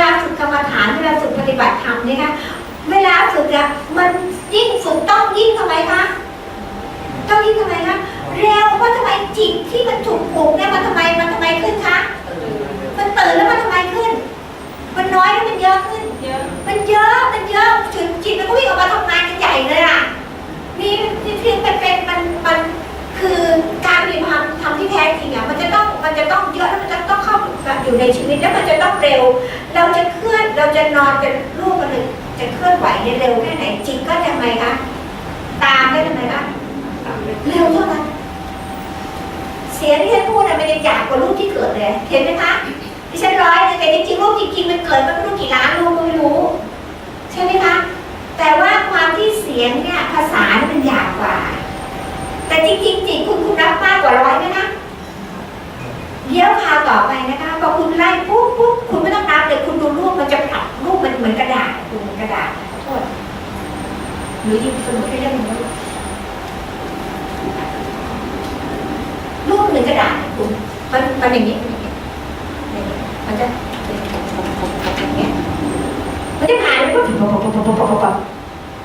ลาฝึกกรรมฐานเวลาฝึกปฏิบัติธรรมเนี่ยนะเวลาฝึกอะมันยิ่งฝึกต้องยิ่งทำไมคะต้องยิ่งทำไมคะเร็วว่าทำไมจิตที่มันถูกปลุกเนี่ยมันทำไมมันทำไมขึ้นคะมันตื่นแล้วมันทำไมขึ้น มันน้อยแล้วมันเยอะขึ้นมันเยอะมันเยอะถึงจิตมันก็วิ่งออกมาทำงานกันใหญ่เลยอะนี่ที่ที่มันเป็นมันมันคือการปฏิบัติธรรมที่แท้จริงอะมันจะต้องมันจะต้องเยอะแล้วมันจะต้อง อยู่ในชีวิตแล้วมันจะต้องเร็ว เราจะเคลื่อนเราจะนอนจะลูกมันเลยจะเคลื่อนไหวได้เร็วแค่ไหนจิตก็ทำไมคะตามได้ทำไมคะเร็วเท่านั้นเสียงที่ฉันพูดอะมันจะหยาบกว่าลูกที่เกิดเลยเห็นไหมคะที่ฉันร้อยเลยแต่จริงๆลูกจริงๆมันเกิดมันไม่รู้กี่ล้านลูกก็ไม่รู้ใช่ไหมคะแต่ว่าความที่เสียงเนี่ยภาษาเนี่ยมันหยาบกว่า แต่จริงๆจิตคุณคุณรับมากกว่าร้อยไหมนะ เดี๋ยวคราวต่อไปนะคะพอคุณไล่ปุ๊บปุ๊บคุณไม่ต้องนับเลยคุณดูรูปมันจะปรับรูปมันเหมือนกระดาษคุณเหมือนกระดาษโทษหรือยิงสมุดให้เรื่องหนึงนรูปเหมือนกระดาษคุณมันมันอย่างนี้มันจะเป็นอย่างนี้มันจะผ่านไปปุ๊บปุ๊บปุ๊บปุ๊บปุ๊บปุ๊บปุ๊บ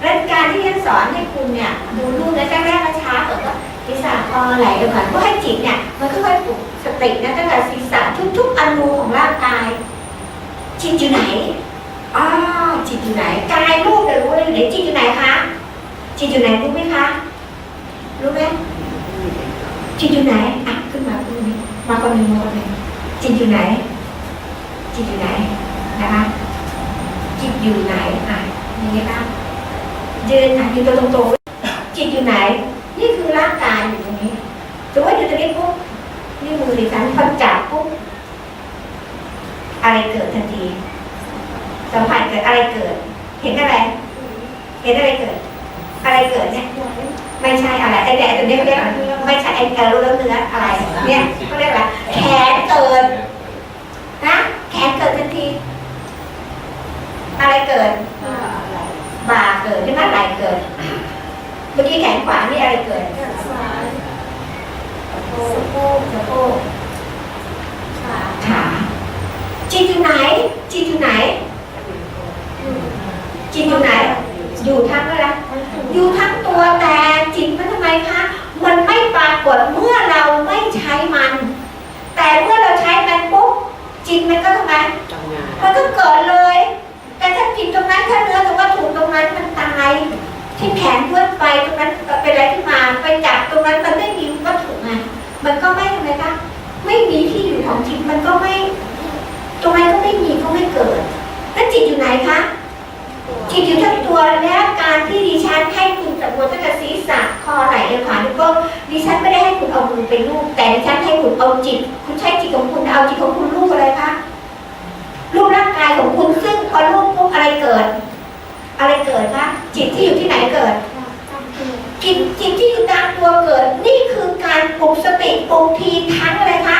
แล้วการที่ฉันสอนให้คุณเนี่ยดูรูปแล้วแรกๆมันช้าก่อนก็ศีรษะคอไหล่เดี๋ยวก่อนก็ให้จิตเนี่ยมันค่อยๆปลุก ตินะตั้งแต่ศีรษะทุกๆอนูของร่างกายจิตอยู่ไหนอ้าวจิตอยู่ไหนกายรูปเนี่ยรู้เลยอยู่ไหนจิตอยู่ไหนคะจิตอยู่ไหนรู้ไหมคะรู้ไหมจิตอยู่ไหนอะขึ้นมาขึ้นมามาคนหนึ่งมาคนหนึ่งจิตอยู่ไหน จิตอยู่ไหนนะคะจิตอยู่ไหนอะอย่างนี้นะยืนอะยืนตัวตรงๆจิตอยู่ไหน นี่คือร่างกายอยู่ตรงนี้สมมติอยู่ตรงนี้ปุ๊บ นี่มือดิฉันพอจับปุ๊บอะไรเกิดทันที สัมผัสเกิดอะไรเกิด เห็นอะไร เห็นอะไรเกิด อะไรเกิดเนี่ยไม่ใช่อะไรไอ้แดดตัวนี้เขาเรียกอะไรไม่ใช่ไอ้เกลือเนื้ออะไร เนี่ยเขาเรียกอะไรแขนเกิดนะแขนเกิดทันที อะไรเกิดบ่าเกิดใช่ไหมไหล่เกิด เมื่อกี้แขนขวานี่อะไรเกิดซ้าย สะโพกสะโพกขาจิตอยู่ไหน จิตอยู่ไหน จิตอยู่ไหน อยู่ทั้งอะไรอยู่ทั้งตัวแต่จิตมันทำไมคะ มันไม่ปรากฏเมื่อเราไม่ใช้มัน แต่เมื่อเราใช้มันปุ๊บจิตมันก็ทำไมทำงานมันก็เกิดเลยแต่ถ้าจิตตรงนั้นถ้าเนื้อตรงวัตถุตรงนั้นมันตายที่แขนเพื่อนไปตรงนั้นเป็นอะไรขึ้นมาไปจั เอาจิตของคุณลูบอะไรคะรูปร่างกายของคุณซึ่งพอรูปปุ๊บอะไรเกิด อะไรเกิดคะจิตที่อยู่ที่ไหนเกิดจิตจิตที่อยู่ตามตัวเกิด นี่คือการปลุกสติปลุกทีทั้งอะไรคะ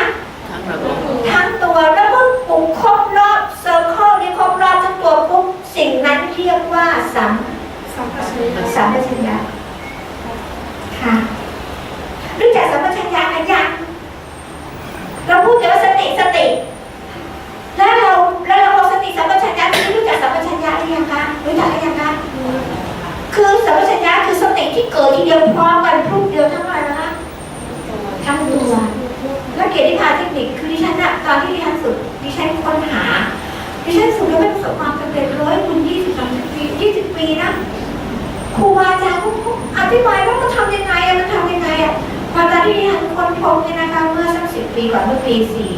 ทั้งระบบทั้งตัวแล้วเมื่อปลุกครบรอบเซอร์เคิลนี่ครบรอบทั้งตัวปุ๊บสิ่งนั้นเรียกว่าสัมสัมผัสเลยสัมปชัญญะค่ะรู้จักสัมปชัญญะไหมยังเราพูดแต่ว่า สติ แล้วเราแล้วเราเอาสติสัมปชัญญะที่รู้จักสัมปชัญญะหรือยังคะรู้จักหรือยังคะคือสัมปชัญญะคือสติที่เกิดทีเดียวพร้อมกันพรุ่งเดียวทั้งวันนะคะทั้งตัวแล้วเกียรติพาเทคนิคคือดิฉันอะตอนที่ดิฉันฝึกดิฉันค้นหาดิฉันฝึกแล้วมันประสบความสำเร็จร้อยคูณยี่สิบสามสิบปียี่สิบปีนะครูบาอาจารย์เขาอธิบายว่ามันทำยังไงอะมันทำยังไงอะพอตอนที่ดิฉันค้นพบเนี่ยนะคะเมื่อสักสิบปีก่อนเมื่อปีสี่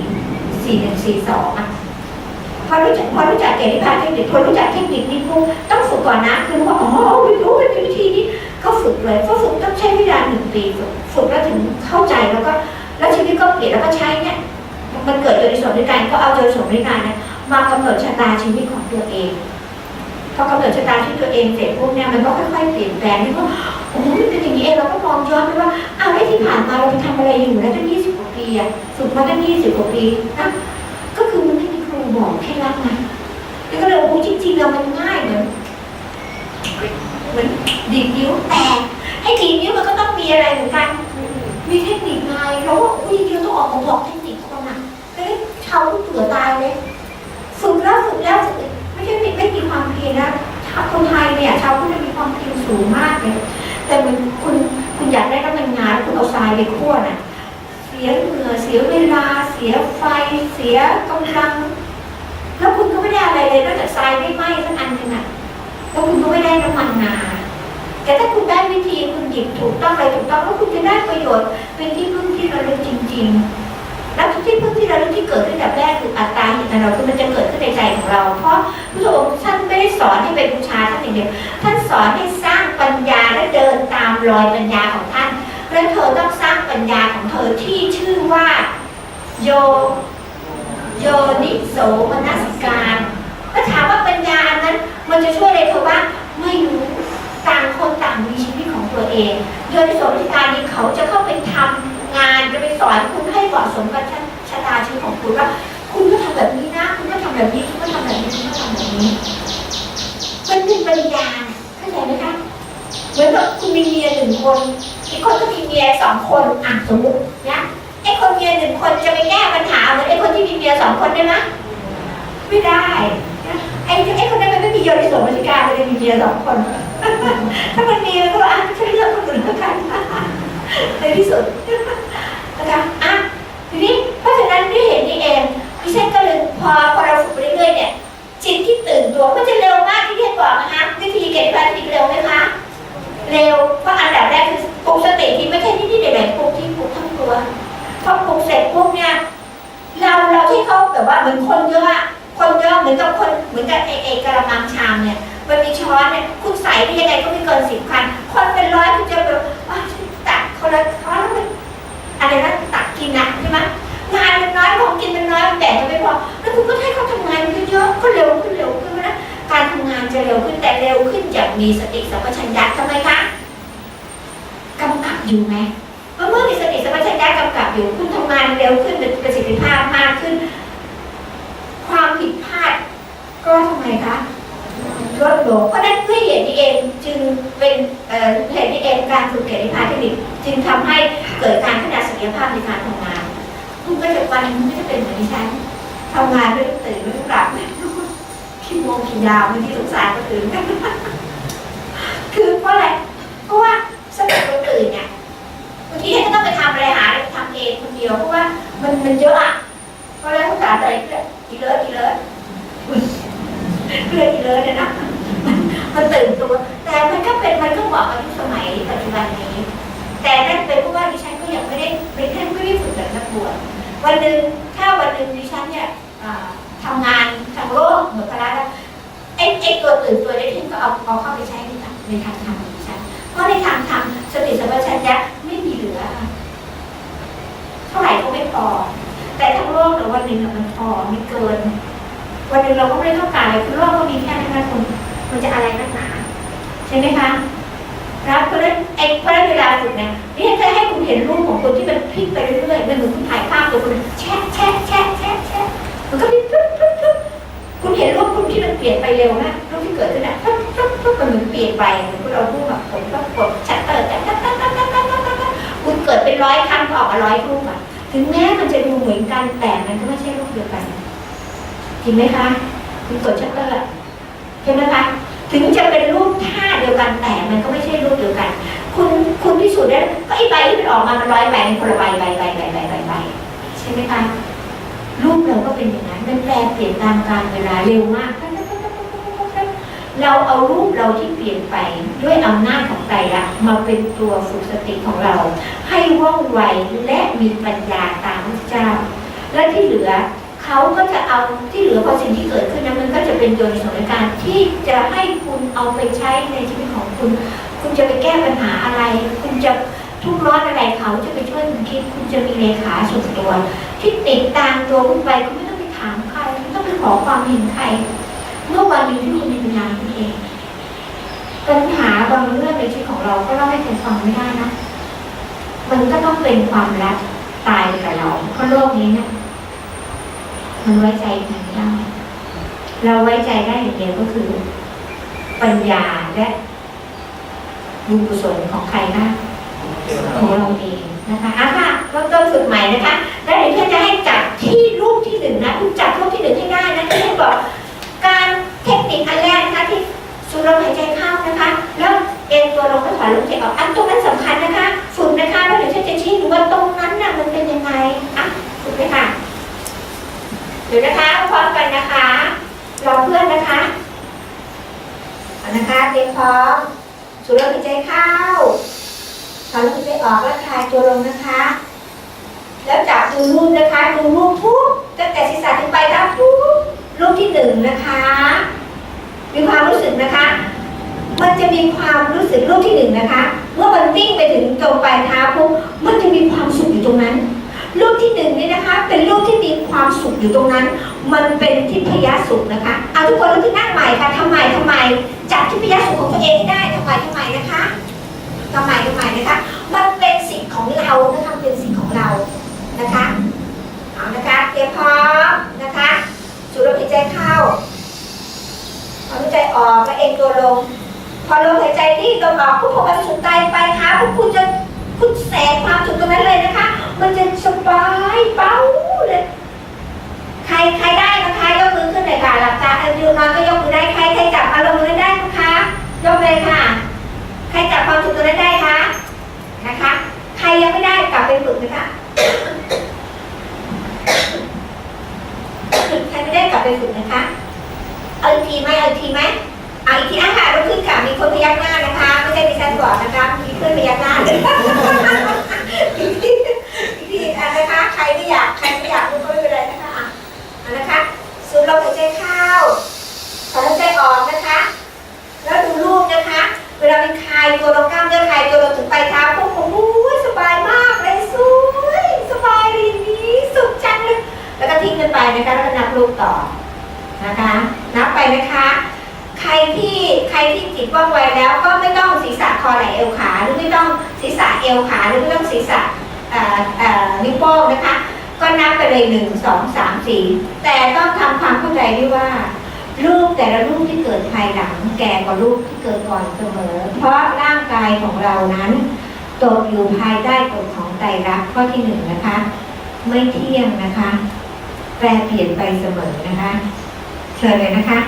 สี่หนึ่งสี่สองอะพอรู้จักพอรู้จักเกียรติพาเทคนิคพอรู้จักเทคนิคนี้ปุ๊บต้องฝึกก่อนนะคือว่าอ๋อวิรู้เป็นวิธีนี้เขาฝึกเลยเขาฝึกต้องใช้เวลาหนึ่งปีฝึกฝึกแล้วถึงเข้าใจแล้วก็ แล้วชีวิตก็เปลี่ยนแล้วก็ใช้เนี่ยมันเกิดโดยส่วนด้วยกันก็เอาโดยส่วนด้วยกันนะมากำหนดชะตาชีวิตของตัวเองพอกำหนดชะตาชีวิตตัวเองเสร็จปุ๊บเนี่ยมันก็ค่อยๆเปลี่ยนแปลงที่ว่าโอ้โหมันเป็นอย่างนี้เองเราก็มองย้อนไปว่าอ้าวไอ้ที่ผ่านมาเราไปทำอะไรอยู่นะตั้งยี่สิบ ปีอะฝึกมาตั้งยี่สิบกว่าปีนะก็คือมันไม่มีครูบอกแค่รับไงแล้วก็เลยโอ้จริงๆแล้วมันง่ายเหมือนเหมือนดีดนิ้วแต่ให้ดีดนิ้วมันก็ต้องมีอะไรเหมือนกัน มีเทคนิคไงเราว่าอุ้ยเดียวต้องออกมาบอกเทคนิคคนอะไม่ได้เขาเผื่อตายเลยฝึกแล้วฝึกแล้วฝึกไม่ใช่ไม่มีความเพียรนะชาวคนไทยเนี่ยชาวพุทธมีความเพียรสูงมากเลยแต่มันคุณคุณอยากได้น้ำมันงานคุณเอาทรายไปคั่วน่ะ สียเหงื่อเสียเวลาเสียไฟเสียกำลัง แล้วคุณก็ไม่ได้อะไรเลยนอกจากทรายไม่ไหม้สักอันหนึงอะแล้วคุณก็ไม่ได้น้ำมันงาแต่ถ้าคุณได้วิธีคุณหยิบถูกต้องอะไรถูกต้องแล้วคุณจะได้ประโยชน์ เป็นที่พึ่งที่ระลึกจริง ๆ แล้วที่พึ่งที่ระลึกที่เกิดขึ้นแบบแรกคืออัตตาหิตเราคือมันจะเกิดขึ้นในใจของเรา เพราะพระองค์ท่านไม่ได้สอนให้เป็นบูชาท่านอย่างเดียวท่านสอนให้สร้างปัญญาและเดินตามรอยปัญญาของท่าน และเธอต้องสร้างปัญญาของเธอที่ชื่อว่า โยโยนิโสมนสิการก็ถามว่าปัญญาอันนั้น มันจะช่วยอะไรเธอบ้าไม่รู้ต่างคนต่างมีชีวิตของตัวเอง โยนิโสมนสิการนี้เขาจะเข้าไปทำงานจะไปสอนคุณให้เหมาะสมกับชะตาชีวิตของคุณว่าคุณก็ทำแบบนี้นะ คุณก็ทำแบบนี้คุณก็ทำแบบนี้คุณก็ทำแบบนี้มันเป็นปัญญาเข้าใจไหมคะเหมือนกับคุณมีเมียหนึ่งคน อีกคนก็มีเมียสองคนอะสมมตินะไอ้คนเมียหนึ่งคนจะไปแก้ปัญหาเหมือนไอ้คนที่มีเมียสองคนได้ไหมไม่ได้นะไอ้ไอ้คนนั้นมันไม่มีโยนิโสมนสิการมันเลยมีเมียสองคน ถ้ามันมีมันก็อะฉันเลือกคนอื่นแล้วกันในที่สุดนะคะอะทีนี้เพราะฉะนั้นด้วยเหตุนี้เองดิฉันก็เลยพอพอเราฝึกไปเรื่อยๆเนี่ยจิตที่ตื่นตัวมันจะเร็วมากที่ ก็เร็วขึ้นเร็วขึ้นนะการทำงานจะเร็วขึ้นแต่เร็วขึ้นจากมีสติสัมปชัญญะทำไมคะกำกับอยู่ไหมเมื่อเมื่อมีสติสัมปชัญญะกำกับอยู่คุณทำงานเร็วขึ้นเป็นประสิทธิภาพมากขึ้น ความผิดพลาด ก็ทำไมคะลดลงเพราะนั้นด้วยเหตุนี้เองจึงเป็นเหตุนี้เองการฝึกเกียรติภาพเทคนิคจึงทำให้เกิดการพัฒนาศักยภาพในการทำงานคุณก็จะวันนึงคุณก็จะเป็นเหมือนดิฉันทำงานไม่ต้องตื่นไม่ต้องหลับ ขี้โมงขี้ยาวบางทีสงสารก็ตื่นคือเพราะอะไรเพราะว่าสติเราตื่นเนี่ยบางทีก็ต้องไปทำอะไรหาอะไรทำเองคนเดียวเพราะว่ามันมันเยอะอะเพราะแล้วสงสารอะไรก็อีเลิศอีเลิศเพื่อนอีเลิศเนี่ยนะมันตื่นตัวแต่มันก็เป็นมันก็เหมาะกับยุคสมัยปัจจุบันนี้ แต่นั่นเป็นเพราะว่าดิฉันก็ยังไม่ได้เป็นแค่ไม่ได้ฝึกแบบนักบวชวันหนึ่งถ้าวันหนึ่งดิฉันเนี่ยทำงาน ทางโลกเหมือนพระแล้วไอ้ไอ้ตัวตื่นตัวได้ที่ก็เอาเอาเข้าไปใช้ในทางในทางธรรมของฉันเพราะในทางธรรมสติสัมปชัญญะไม่มีเหลือ เท่าไหร่ก็ไม่พอ แต่ทั้งโลกแต่ยวันหนึ่งมันพอไม่เกิน วันหนึ่งเราก็ไม่ได้ต้องการอะไรคือโลกก็มีแค่นั้นนะคุณมันจะอะไรนักหนาใช่ไหมคะครับเพราะฉะนั้นไอ้เพราะฉะนั้นเวลาฝึกเนี่ยนี่จะให้คุณเห็นรูปของคนที่มันพลิกไปเรื่อยๆมันเหมือนคุณถ่ายภาพตัวคุณแชะแชะแชะแชะแชะมันก็พลิกปุ๊บปุ๊บปุ๊บคุณเห็นรูปคุณที่มันเปลี่ยนไปเร็วนะรูปที่เกิดขึ้นอะปุ๊บปุ๊บปุ๊บมันเหมือนเปลี่ยนไปเหมือนคุณเอารูปแบบผมก็กดชัตเตอร์แต่ตั้งตั้งตั้งตั้งตั้งตั้งตั้งคุณเกิดเป็นร้อยครั้งก็ออกมาร้อยรูปอะ ถึงแม้มันจะดูเหมือนกันแต่มันก็ไม่ใช่รูปเดียวกันจริงไหมคะคุณกดชัตเตอร์ใช่ไหมคะถึงจะเป็นรูปท่าเดียวกันแต่มันก็ไม่ใช่รูปเดียวกัน คุณคุณพิสูจน์ได้ก็ไอ้ใบที่มันออกมามันร้อยใบเป็นคนละใบใบใบใบใบใบใบใช่ไหมคะ รูปเราก็เป็นอย่างนั้นมันแปลเปลี่ยนตามกาลเวลาเร็วมาก เราเอารูปเราที่เปลี่ยนไปด้วยอำนาจของใจรักษณ์มาเป็นตัวฝึกสติของเรา ให้ว่องไวและมีปัญญาตามพระเจ้า และที่เหลือเขาก็จะเอาที่เหลือพอสิ่งที่เกิดขึ้นนั้นมันก็จะเป็นโยนิสงการที่จะให้คุณเอาไปใช้ในชีวิตของคุณ คุณจะไปแก้ปัญหาอะไร คุณจะ ทุกข์ร้อนอะไรเขาจะไปช่วยคุณคิดคุณจะมีเลขาส่วนตัว ที่ติดตามตัวคุณไปคุณไม่ต้องไปถามใครไม่ต้องไปขอความเห็นใคร เมื่อวันนึงที่คุณมีปัญญาคุณเองปัญหาบางเรื่องในชีวิตของเราก็เล่าให้ใครฟังไม่ได้นะ มันก็ต้องเป็นความรักตายกับเราเพราะโลกนี้เนี่ยมันไว้ใจใครไม่ได้ เราไว้ใจได้อย่างเดียวก็คือ ปัญญาและบุญกุศลของใครนะ ของเราเองนะคะอะค่ะเริ่มต้นฝึใหม่นะคะ แล้วเดี๋ยวพื่อนจะให้จับที่รูปที่หนึ่งนะคุณจับรูปที่หนึ่งให้ได้นะที่บอกการเทคนิคอันแรกนะคะที่สูดลมหายใจเข้านะคะ แล้วเอ็นตัวลงแล้วถอยลมใจออก อันตรงนั้นสำคัญนะคะฝึกนะคะแล้วเดี๋ยวฉันจะชี้ดูว่าตรงนั้นน่ะมันเป็นยังไงอะฝึกไหมคะเดี๋ยวนะคะพร้อมกันนะคะรอเพื่อนนะคะนะคะเตรียมพร้อมสูดลมหายใจเข้า ถอนลมหายใจออกแล้วคลายตัวลงนะคะ แล้วจับดูรูปนะคะดูรูปทุกตั้งแต่ศีรษะถึงปลายเท้าทุกรูปที่หนึ่งนะคะ มีความรู้สึกนะคะ มันจะมีความรู้สึกรูปที่หนึ่งนะคะ เมื่อมันวิ่งไปถึงตรงปลายเท้าปุ๊บมันจะมีความสุขอยู่ตรงนั้นรูปที่หนึ่งนี่นะคะ เป็นรูปที่มีความสุขอยู่ตรงนั้น มันเป็นทิพยสุขนะคะเอาทุกคนลุกขึ้นนั่งใหม่ค่ะทำไมทำไมจับทิพยสุขของตัวเองได้ทำไมทำไมนะคะ ทำไมทำไมนะคะ มันเป็นสิ่งของเรานะคะเป็นสิ่งของเรานะคะเอานะคะเตรียมพร้อมนะคะสูดลมหายใจเข้าเอาหายใจออกแล้วเอ็นตัวลง พอลมหายใจที่ลมออกปุ๊บพอมันสุดใจไปเท้าปุ๊บคุณจะคุณแสงความสุขตรงนั้นเลยนะคะ มันจะสบายเบาเลยใครใครได้นะคะยกมือขึ้นเลยค่ะหลับตาอยืนนอนก็ยกมือได้ใครใครจับอารมณ์นั้นได้นะคะยกเลยค่ะ ใครจับความสุขตรงนั้นได้คะ นะคะ ใครยังไม่ได้กลับไปฝึกนะคะใครไม่ได้กลับไปฝึกนะคะ เอาอีกทีไหมเอาอีกทีไหมเอาอีกทีอะค่ะลุกขึ้นค่ะ มีคนพยักหน้านะคะ ไม่ใช่ดิฉันบอกนะคะ มีเพื่อนพยักหน้าอีกทีอีกทีนะคะ ใครไม่อยาก ใครไม่อยากลุกก็ไม่เป็นไรนะคะอะอะนะคะสูดลมหายใจ จิตว่องไวแล้วก็ไม่ต้องศีรษะคอไหล่เอวขาหรือไม่ต้องศีรษะเอวขาหรือไม่ต้องศีรษะนิ้วโป้งนะคะ ก็นับไปเลยหนึ่งสองสามสี่แต่ต้องทำความเข้าใจด้วยว่ารูปแต่ละรูปที่เกิดภายหลัง แก่กว่ารูปที่เกิดก่อนเสมอ เพราะร่างกายของเรานั้นตกอยู่ภายใต้กฎของไตรลักษณ์ข้อที่หนึ่งนะคะ ไม่เที่ยงนะคะ แปรเปลี่ยนไปเสมอนะคะ เชิญเลยนะคะ